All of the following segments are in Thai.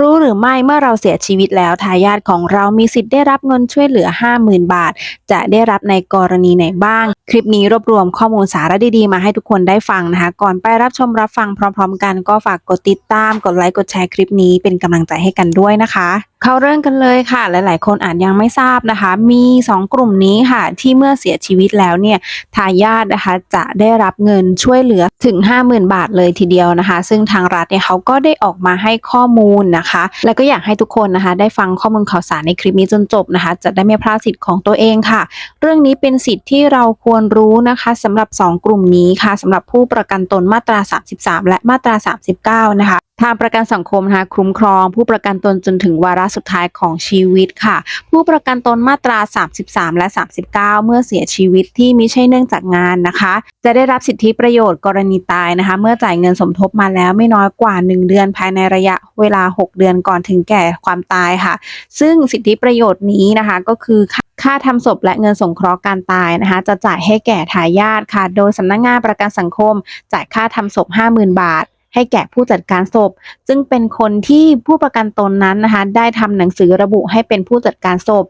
รู้หรือไม่เมื่อเราเสียชีวิตแล้วทายาทของเรามีสิทธิ์ได้รับเงินช่วยเหลือ 50,000 บาท จะได้รับในกรณีไหนบ้าง คลิปนี้รวบรวมข้อมูลสาระดีๆ มาให้ทุกคนได้ฟังนะคะ ก่อนไปรับชมรับฟังพร้อม ๆ กันก็ฝากกดติดตาม กดไลค์กดแชร์คลิปนี้เป็นกำลังใจให้กันด้วยนะคะเข้าเรื่องกันเลยค่ะ หลาย ๆ คนอาจยังไม่ทราบนะคะ มี 2 กลุ่มนี้ค่ะ ที่เมื่อเสียชีวิตแล้วเนี่ยทายาทนะคะจะได้รับเงินช่วยเหลือถึง 50,000 บาทเลยทีเดียวนะคะ ซึ่งทางรัฐเนี่ยเขาก็ได้ออกมาให้ข้อมูลนะคะแล้วก็อยากให้ทุกคนนะคะ ได้ฟังข้อมูลข่าวสารในคลิปนี้จนจบนะคะ จะได้ไม่พลาดสิทธิ์ของตัวเองค่ะ เรื่องนี้เป็นสิทธิ์ที่เราควรรู้นะคะสำหรับ 2 กลุ่มนี้ค่ะสำหรับผู้ประกันตนมาตรา 33 และมาตรา 39 นะคะทางประกันสังคมนะคะคุ้มครอง ผู้ประกันตนจนถึงวาระสุดท้ายของชีวิตค่ะ ผู้ประกันตนมาตรา 33 และ 39 เมื่อเสียชีวิตที่ไม่ใช่เนื่องจากงานนะคะ จะได้รับสิทธิประโยชน์กรณีตายนะคะ เมื่อจ่ายเงินสมทบมาแล้วไม่น้อยกว่า 1 เดือนภายในระยะเวลา 6เดือนก่อนถึงแก่ความตายค่ะ ซึ่งสิทธิประโยชน์นี้นะคะก็คือค่าทำศพและเงินสงเคราะห์การตายนะคะ จะจ่ายให้แก่ทายาทค่ะ โดยสำนักงงานประกันสังคม จ่ายค่าทำศพ 50,000 บาท ให้แก่ผู้จัดการศพ ซึ่งเป็นคนที่ผู้ประกันตนนั้นนะคะ ได้ทำหนังสือระบุให้เป็นผู้จัดการศพ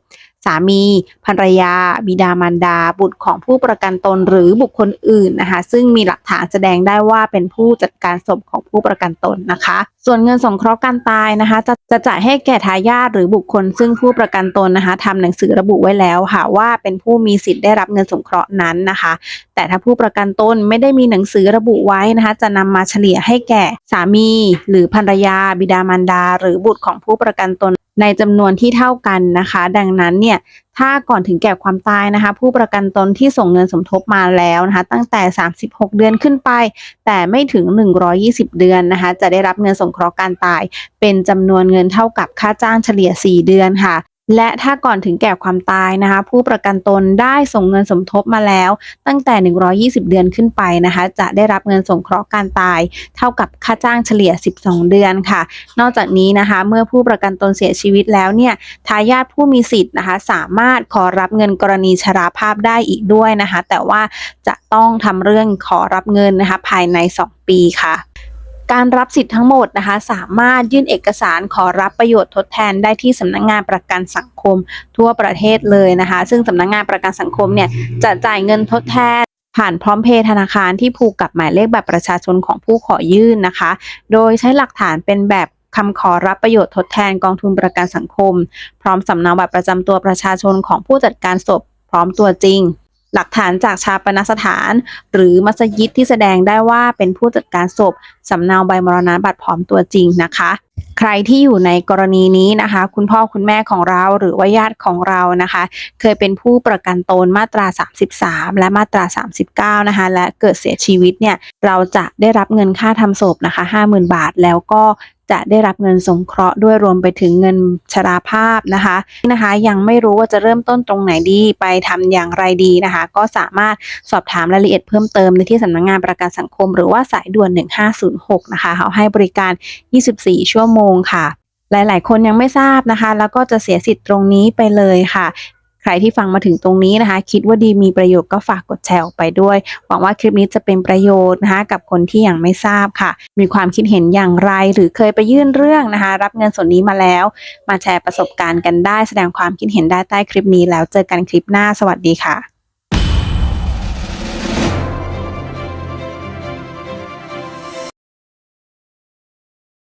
สามีภรรยา บิดามารดา บุตรของผู้ประกันตนหรือบุคคลอื่นนะคะ ซึ่งมีหลักฐานแสดงได้ว่าเป็นผู้จัดการศพของผู้ประกันตนนะคะ ส่วนเงินสงเคราะห์การตายนะคะ จะจะจ่ายให้แก่ทายาทหรือบุคคล ซึ่งผู้ประกันตนนะคะทำหนังสือระบุไว้แล้วค่ะว่าเป็นผู้มีสิทธิ์ได้รับเงินสงเคราะห์นั้นนะคะ แต่ถ้าผู้ประกันตนไม่ได้มีหนังสือระบุไว้นะคะ จะนำมาเฉลี่ยให้แก่สามี หรือภรรยา บิดามารดา หรือบุตรของผู้ประกันตน ในจำนวนที่เท่ากันนะคะ ดังนั้นเนี่ยถ้าก่อนถึงแก่ความตายนะคะ ผู้ประกันตนที่ส่งเงินสมทบมาแล้วนะคะ ตั้งแต่ 36 เดือนขึ้นไป แต่ไม่ถึง 120 เดือนนะคะ จะได้รับเงินสงเคราะห์การตาย เป็นจำนวนเงินเท่ากับค่าจ้างเฉลี่ย 4 เดือนค่ะ และถ้าก่อนถึงแก่ความตายนะคะ ผู้ประกันตนได้ส่งเงินสมทบมาแล้ว ตั้งแต่ 120 เดือนขึ้นไปนะคะ จะได้รับเงินสงเคราะห์การตาย เท่ากับค่าจ้างเฉลี่ย 12 เดือนค่ะ นอกจากนี้นะคะ เมื่อผู้ประกันตนเสียชีวิตแล้วเนี่ยทายาทผู้มีสิทธิ์นะคะ สามารถขอรับเงินกรณีชราภาพได้อีกด้วยนะคะ แต่ว่าจะต้องทำเรื่องขอรับเงินนะคะ ภายใน 2 ปีค่ะ การรับสิทธิ์ทั้งหมดนะคะ สามารถยื่นเอกสารขอรับประโยชน์ทดแทนได้ที่สำนักงานประกันสังคมทั่วประเทศเลยนะคะ ซึ่งสำนักงานประกันสังคมเนี่ยจะจ่ายเงินทดแทนผ่านพร้อมเพย์ธนาคารที่ผูกกับหมายเลขบัตรประชาชนของผู้ขอยื่นนะคะ โดยใช้หลักฐานเป็นแบบคำขอรับประโยชน์ทดแทนกองทุนประกันสังคม พร้อมสำเนาบัตรประจำตัวประชาชนของผู้จัดการศพพร้อมตัวจริง หลักฐานจากชาปนสถาน หรือมัสยิดที่แสดงได้ว่าเป็นผู้จัดการศพสำเนาใบมรณบัตรพร้อมตัวจริงนะคะ ใครที่อยู่ในกรณีนี้นะคะ คุณพ่อคุณแม่ของเราหรือว่าญาติของเรานะคะ เคยเป็นผู้ประกันตนมาตรา 33 และมาตรา 39 นะคะ และเกิดเสียชีวิตเนี่ยเราจะได้รับเงินค่าทำศพนะคะ 50,000 บาทแล้วก็ จะได้รับเงินสงเคราะห์ด้วยรวมไปถึงเงินชราภาพนะคะนะคะ ยังไม่รู้ว่าจะเริ่มต้นตรงไหนดีไปทำอย่างไรดีนะคะ ก็สามารถสอบถามรายละเอียดเพิ่มเติมในที่สำนักงานประกันสังคม หรือว่าสายด่วน 1506 นะคะ เขาให้บริการ 24 ชั่วโมงค่ะหลาย ๆ คนยังไม่ทราบนะคะ แล้วก็จะเสียสิทธิ์ตรงนี้ไปเลยค่ะ รที่ฟังมาถึงตรงนี้นะคะ คิดว่าดีมีประโยชน์ก็ฝากกดแชร์ออกไปด้วย หวังว่าคลิปนี้จะเป็นประโยชน์นะคะกับคนที่ยังไม่ทราบค่ะ มีความคิดเห็นอย่างไร หรือเคยไปยื่นเรื่องนะคะ รับเงินส่วนนี้มาแล้ว มาแชร์ประสบการณ์กันได้ แสดงความคิดเห็นได้ใต้คลิปนี้แล้วเจอกันคลิปหน้าสวัสดีค่ะ